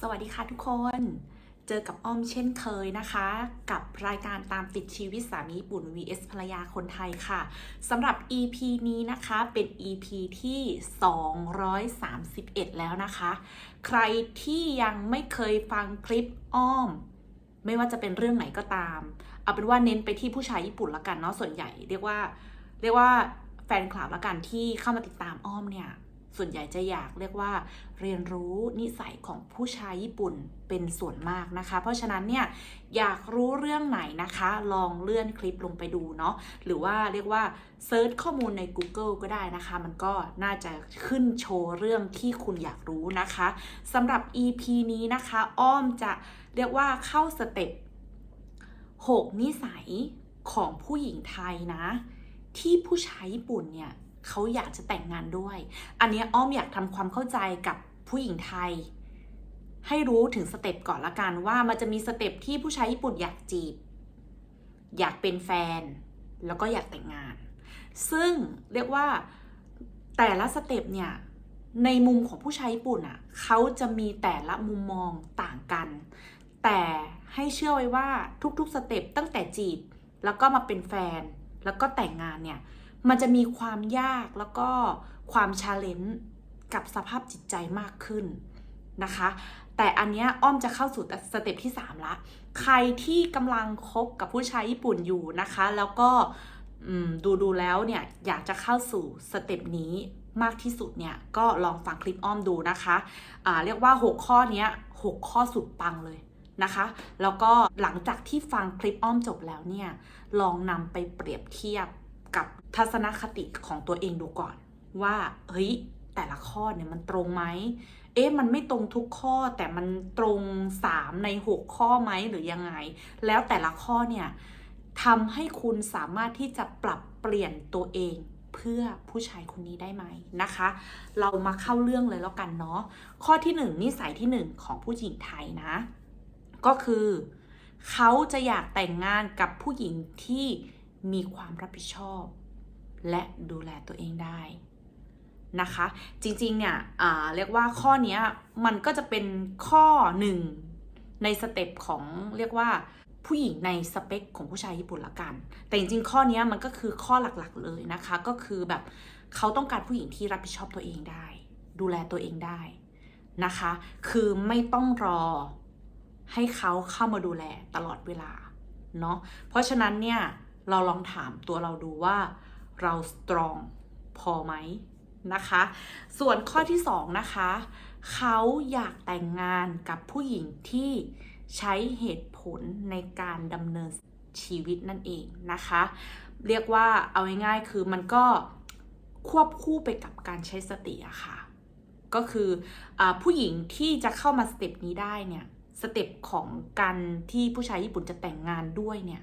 สวัสดีค่ะทุกคน เจอกับอ้อมเช่นเคยนะคะ กับรายการตามติดชีวิตสามีญี่ปุ่น vs ภรรยาคนไทยค่ะสำหรับ EP นี้นะคะเป็น EP ที่ 231 แล้วนะคะ ใครที่ยังไม่เคยฟังคลิปอ้อม ไม่ว่าจะเป็นเรื่องไหนก็ตาม เอาเป็นว่าเน้นไปที่ผู้ชายญี่ปุ่นละกันเนาะส่วนใหญ่ เรียกว่า เรียกว่าแฟนคลับละกันที่เข้ามาติดตามอ้อมเนี่ย ส่วนใหญ่จะอยากเรียกว่าเรียนรู้นิสัยของผู้ชายญี่ปุ่นเป็นส่วนมากนะคะ เพราะฉะนั้นเนี่ยอยากรู้เรื่องไหนนะคะ ลองเลื่อนคลิปลงไปดูเนาะหรือว่าเรียกว่าเซิร์ชข้อมูลใน Google ก็ได้นะคะ มันก็น่าจะขึ้นโชว์เรื่องที่คุณอยากรู้นะคะสำหรับ EP นี้นะคะ อ้อมจะเรียกว่าเข้าสเต็ป6นิสัยของผู้หญิงไทยนะ ที่ผู้ชายญี่ปุ่นเนี่ย เขาอยากจะแต่งงานด้วย อันนี้อ้อมอยากทำความเข้าใจกับผู้หญิงไทย ให้รู้ถึงสเต็ปก่อนละกันว่ามันจะมีสเต็ปที่ผู้ชายญี่ปุ่นอยากจีบ อยากเป็นแฟน แล้วก็อยากแต่งงาน ซึ่งเรียกว่าแต่ละสเต็ปเนี่ยในมุมของผู้ชายญี่ปุ่นอะเขาจะมีแต่ละมุมมองต่างกัน แต่ให้เชื่อไว้ว่าทุกๆสเต็ปตั้งแต่จีบ แล้วก็มาเป็นแฟน แล้วก็แต่งงานเนี่ย มันจะมีความยากแล้วก็ความชาเลนจ์กับสภาพจิตใจมากขึ้นนะคะ แต่อันเนี้ยอ้อมจะเข้าสู่สเต็ปที่ 3 ละ ใครที่กำลังคบกับผู้ชายญี่ปุ่นอยู่นะคะ แล้วก็ดูดูแล้วเนี่ยอยากจะเข้าสู่สเต็ปนี้มากที่สุดเนี่ยก็ลองฟังคลิปอ้อมดูนะคะอ่าเรียกว่า 6 ข้อนี้6ข้อสุดปังเลยนะคะ แล้วก็หลังจากที่ฟังคลิปอ้อมจบแล้วเนี่ยลองนำไปเปรียบเทียบกับ ทัศนคติของตัวเองดูก่อน ว่าเฮ้ยแต่ละข้อเนี่ยมันตรงไหมเอ๊ะมันไม่ตรงทุกข้อแต่มันตรง 3 ใน 6 ข้อไหมหรือยังไง แล้วแต่ละข้อเนี่ยทำให้คุณสามารถที่จะปรับเปลี่ยนตัวเองเพื่อผู้ชายคนนี้ได้ไหมนะคะ เรามาเข้าเรื่องเลยแล้วกันเนาะข้อที่1นิสัยที่ 1 ของผู้หญิงไทยนะ ก็คือ เขาจะอยากแต่งงานกับผู้หญิงที่มีความรับผิดชอบ และดูแลตัวเองได้นะคะ จริงๆเนี่ยเรียกว่าข้อนี้มันก็จะเป็นข้อหนึ่งในสเต็ปของเรียกว่าผู้หญิงในสเปคของผู้ชายญี่ปุ่นละกัน แต่จริงๆ ข้อนี้มันก็คือข้อหลักๆเลยนะคะ ก็คือแบบเขาต้องการผู้หญิงที่รับผิดชอบตัวเองได้ ดูแลตัวเองได้นะคะ คือไม่ต้องรอให้เขาเข้ามาดูแลตลอดเวลาเนาะ เพราะฉะนั้นเนี่ยเราลองถามตัวเราดูว่า เราสตรองพอไหมนะคะ ส่วนข้อที่ 2 นะคะ เขาอยากแต่งงานกับผู้หญิงที่ใช้เหตุผลในการดำเนินชีวิตนั่นเองนะคะ เรียกว่าเอาง่ายๆคือมันก็ควบคู่ไปกับการใช้สติอะค่ะ ก็คืออผู้หญิงที่จะเข้ามาสเต็ปนี้ได้เนี่ยสเต็ปของการที่ผู้ชายญี่ปุ่นจะแต่งงานด้วยเนี่ย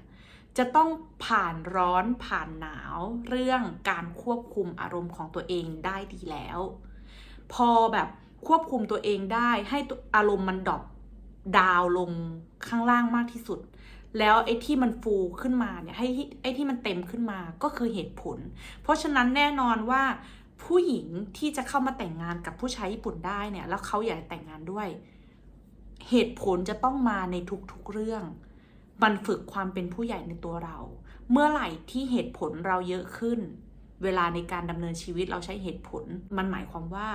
จะต้องผ่านร้อนผ่านหนาวเรื่องการควบคุมอารมณ์ของตัวเองได้ดีแล้ว พอแบบควบคุมตัวเองได้ให้อารมณ์มันดรอปดาวลงข้างล่างมากที่สุด แล้วไอ้ที่มันฟูขึ้นมาเนี่ยให้ไอ้ที่มันเต็มขึ้นมาก็คือเหตุผล เพราะฉะนั้นแน่นอนว่าผู้หญิงที่จะเข้ามาแต่งงานกับผู้ชายญี่ปุ่นได้เนี่ย แล้วเขาอยากแต่งงานด้วย เหตุผลจะต้องมาในทุกๆเรื่อง มันฝึกความเป็นผู้ใหญ่ในตัวเรา เมื่อไหร่ที่เหตุผลเราเยอะขึ้น เวลาในการดำเนินชีวิตเราใช้เหตุผล มันหมายความว่า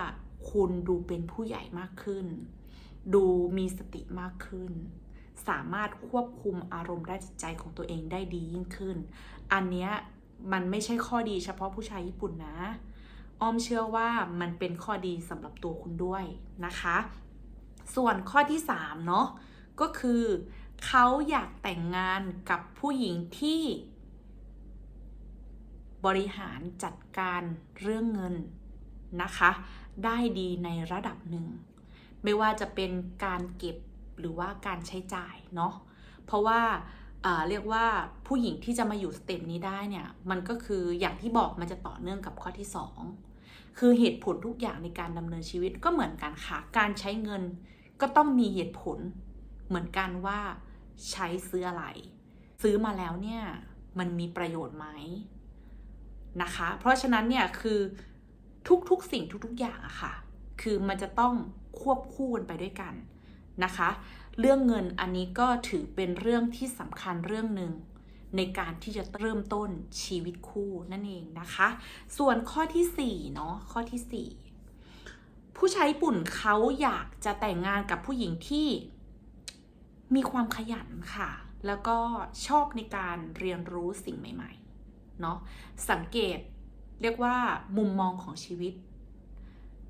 คุณดูเป็นผู้ใหญ่มากขึ้น ดูมีสติมากขึ้น สามารถควบคุมอารมณ์ด้านจิตใจของตัวเองได้ดียิ่งขึ้น อันเนี้ยมันไม่ใช่ข้อดีเฉพาะผู้ชายญี่ปุ่นนะ อ้อมเชื่อว่ามันเป็นข้อดีสำหรับตัวคุณด้วยนะคะ ส่วนข้อที่3เนาะก็คือ เขาอยากแต่งงานกับผู้หญิงที่บริหารจัดการเรื่องเงินนะคะ ได้ดีในระดับหนึ่ง ไม่ว่าจะเป็นการเก็บหรือว่าการใช้จ่ายเนาะเพราะว่าเรียกว่าผู้หญิงที่จะมาอยู่สเต็ปนี้ได้เนี่ย มันก็คืออย่างที่บอกมันจะต่อเนื่องกับข้อที่ 2 คือเหตุผลทุกอย่างในการดำเนินชีวิตก็เหมือนกันค่ะ การใช้เงินก็ต้องมีเหตุผลเหมือนกันว่า ใช้ซื้ออะไร ซื้อมาแล้วเนี่ยมันมีประโยชน์ไหมนะคะ เพราะฉะนั้นเนี่ยคือทุกๆสิ่งทุกๆอย่างอะค่ะ คือมันจะต้องควบคู่กันไปด้วยกันนะคะ เรื่องเงินอันนี้ก็ถือเป็นเรื่องที่สำคัญเรื่องหนึ่งในการที่จะเริ่มต้นชีวิตคู่นั่นเองนะคะ ส่วนข้อที่4เนาะข้อที่ 4 ผู้ชายญี่ปุ่นเขาอยากจะแต่งงานกับผู้หญิงที่ มีความขยันค่ะ แล้วก็ชอบในการเรียนรู้สิ่งใหม่ๆ เนาะ สังเกตเรียกว่ามุมมองของชีวิต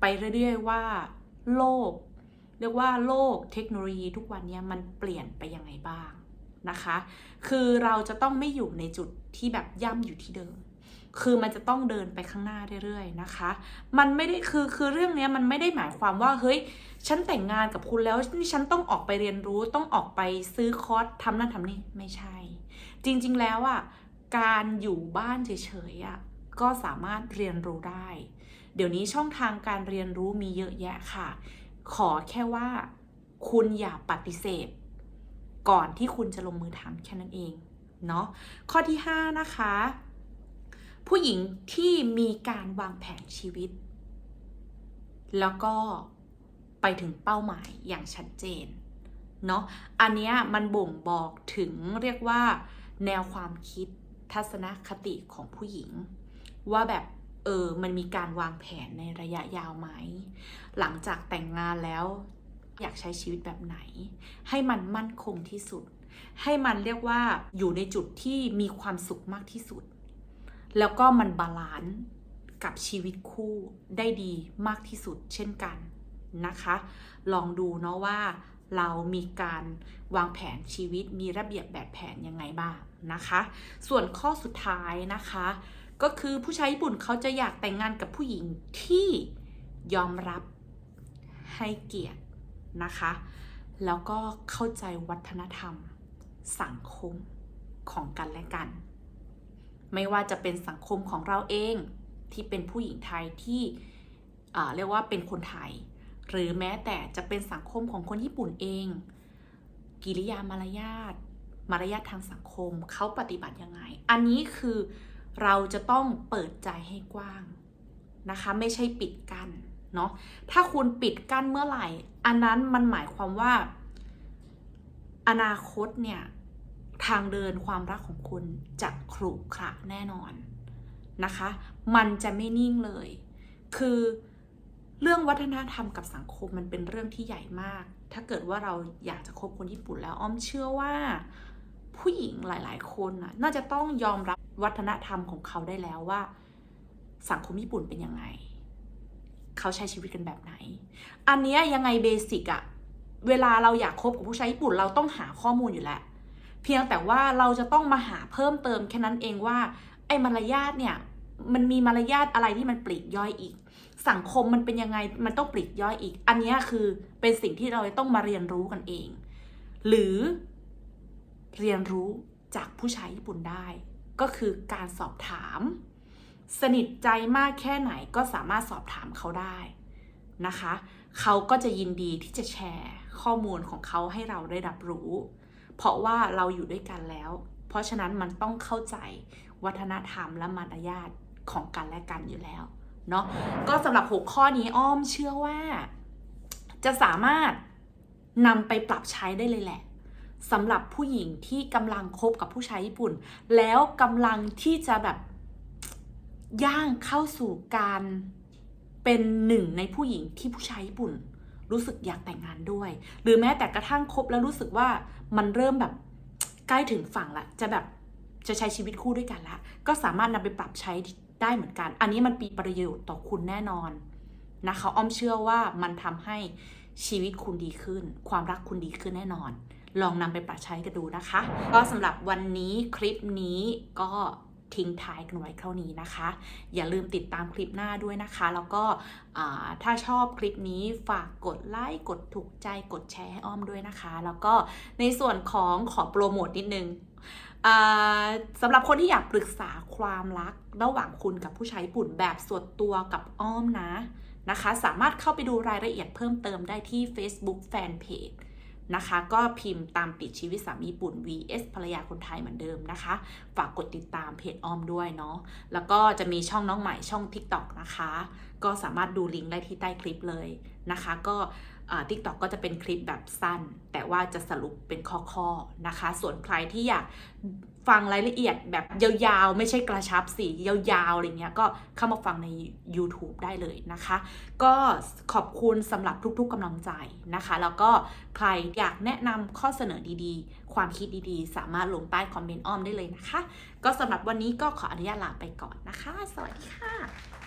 ไปเรื่อยๆว่า โลก เรียกว่าโลกเทคโนโลยีทุกวันนี้มันเปลี่ยนไปยังไงบ้างนะคะ คือเราจะต้องไม่อยู่ในจุดที่แบบย่ำอยู่ที่เดิม คือมันจะต้องเดินไปข้างหน้าเรื่อยๆนะคะ มันไม่ได้คือคือเรื่องนี้มันไม่ได้หมายความว่าเฮ้ยฉันแต่งงานกับคุณแล้วนี่ฉันต้องออกไปเรียนรู้ต้องออกไปซื้อคอร์สทำนั่นทำนี่ไม่ใช่ จริงๆแล้วอะการอยู่บ้านเฉยๆอะก็สามารถเรียนรู้ได้ เดี๋ยวนี้ช่องทางการเรียนรู้มีเยอะแยะค่ะ ขอแค่ว่าคุณอย่าปฏิเสธ ก่อนที่คุณจะลงมือทำแค่นั้นเองเนาะข้อที่ 5 นะคะ ผู้หญิงที่มีการวางแผนชีวิต แล้วก็ไปถึงเป้าหมายอย่างชัดเจนเนาะอันนี้มันบ่งบอกถึงเรียกว่า แนวความคิดทัศนคติของผู้หญิง ว่าแบบเออมันมีการวางแผนในระยะยาวไหม หลังจากแต่งงานแล้ว อยากใช้ชีวิตแบบไหน ให้มันมั่นคงที่สุด ให้มันเรียกว่าอยู่ในจุดที่มีความสุขมากที่สุด แล้วก็มันบาลานซ์กับชีวิตคู่ได้ดีมากที่สุดเช่นกันนะคะ ลองดูเนาะว่าเรามีการวางแผนชีวิตมีระเบียบแบบแผนยังไงบ้างนะคะ ส่วนข้อสุดท้ายนะคะ ก็คือผู้ชายญี่ปุ่นเขาจะอยากแต่งงานกับผู้หญิงที่ยอมรับให้เกียรตินะคะ แล้วก็เข้าใจวัฒนธรรมสังคมของกันและกัน ไม่ว่าจะเป็นสังคมของเราเองที่เป็นผู้หญิงไทยที่เรียกว่าเป็นคนไทย หรือแม้แต่จะเป็นสังคมของคนญี่ปุ่นเอง กิริยามารยาทมารยาททางสังคมเขาปฏิบัติยังไง อันนี้คือเราจะต้องเปิดใจให้กว้างนะคะ ไม่ใช่ปิดกั้นเนาะถ้าคุณปิดกั้นเมื่อไหร่ อันนั้นมันหมายความว่า อนาคตเนี่ย ทางเดินความรักของคุณจะขรุขระแน่นอนนะคะ มันจะไม่นิ่งเลย คือเรื่องวัฒนธรรมกับสังคมมันเป็นเรื่องที่ใหญ่มาก ถ้าเกิดว่าเราอยากจะคบคนญี่ปุ่นแล้วอ้อมเชื่อว่าผู้หญิงหลาย ๆ คนน่ะน่าจะต้องยอมรับวัฒนธรรมของเขาได้แล้วว่า สังคมญี่ปุ่นเป็นยังไง เขาใช้ชีวิตกันแบบไหน อันเนี้ยยังไงเบสิกอะเวลาเราอยากคบกับผู้ชายญี่ปุ่นเราต้องหาข้อมูลอยู่แล้ว เพียงแต่ว่าเราจะต้องมาหาเพิ่มเติมแค่นั้นเองว่าไอ้มารยาทเนี่ยมันมีมารยาทอะไรที่มันปลีกย่อยอีก สังคมมันเป็นยังไงมันต้องปลีกย่อยอีก อันนี้คือเป็นสิ่งที่เราต้องมาเรียนรู้กันเอง หรือเรียนรู้จากผู้ชายญี่ปุ่นได้ ก็คือการสอบถาม สนิทใจมากแค่ไหนก็สามารถสอบถามเขาได้นะคะ เขาก็จะยินดีที่จะแชร์ข้อมูลของเขาให้เราได้รับรู้ เพราะว่าเราอยู่ด้วยกันแล้ว เพราะฉะนั้นมันต้องเข้าใจวัฒนธรรมและมารยาทของกันและกันอยู่แล้วเนาะก็สำหรับ6ข้อนี้อ้อมเชื่อว่า จะสามารถนำไปปรับใช้ได้เลยแหละสำหรับผู้หญิงที่กำลังคบกับผู้ชายญี่ปุ่น แล้วกำลังที่จะแบบย่างเข้าสู่การเป็นหนึ่งในผู้หญิงที่ผู้ชายญี่ปุ่น รู้สึกอยากแต่งงานด้วย หรือแม้แต่กระทั่งคบแล้วรู้สึกว่ามันเริ่มแบบใกล้ถึงฝั่งละ จะแบบจะใช้ชีวิตคู่ด้วยกันละ ก็สามารถนำไปปรับใช้ได้เหมือนกัน อันนี้มันมีประโยชน์ต่อคุณแน่นอนนะคะอ้อมเชื่อว่ามันทำให้ชีวิตคุณดีขึ้น ความรักคุณดีขึ้นแน่นอน ลองนำไปปรับใช้กันดูนะคะ ก็สำหรับวันนี้คลิปนี้ก็ ทิ้งท้ายกันไว้เท่านี้นะคะ อย่าลืมติดตามคลิปหน้าด้วยนะคะ แล้วก็ถ้าชอบคลิปนี้ฝากกดไลค์กดถูกใจกดแชร์ให้อ้อมด้วยนะคะ แล้วก็ในส่วนของขอโปรโมทนิดนึงสำหรับคนที่อยากปรึกษาความรักระหว่างคุณกับผู้ชายญี่ปุ่นแบบส่วนตัวกับอ้อมนะนะคะ สามารถเข้าไปดูรายละเอียดเพิ่มเติมได้ที่ Facebook Fanpage นะคะ ก็พิมพ์ตามติดชีวิตสามีญี่ปุ่น vs ภรรยาคนไทยเหมือนเดิมนะคะ ฝากกดติดตามเพจอ้อมด้วยเนาะแล้วก็จะมีช่องน้องใหม่ช่อง TikTok นะคะ ก็สามารถดูลิงก์ได้ที่ใต้คลิปเลยนะคะ ก็ทิกตอกก็จะเป็นคลิปแบบสั้น แต่ว่าจะสรุปเป็นข้อๆนะคะ ส่วนใครที่อยาก ฟังรายละเอียดแบบยาวๆ ไม่ใช่กระชับสิยาวๆอะไรเงี้ยก็เข้ามาฟังใน YouTube ได้เลยนะคะ ก็ขอบคุณสำหรับทุกๆกำลังใจนะคะ แล้วก็ใครอยากแนะนำข้อเสนอดีๆ ความคิดดีๆ สามารถลงใต้คอมเมนต์อ้อมได้เลยนะคะ ก็สำหรับวันนี้ก็ขออนุญาตลาไปก่อนนะคะ สวัสดีค่ะ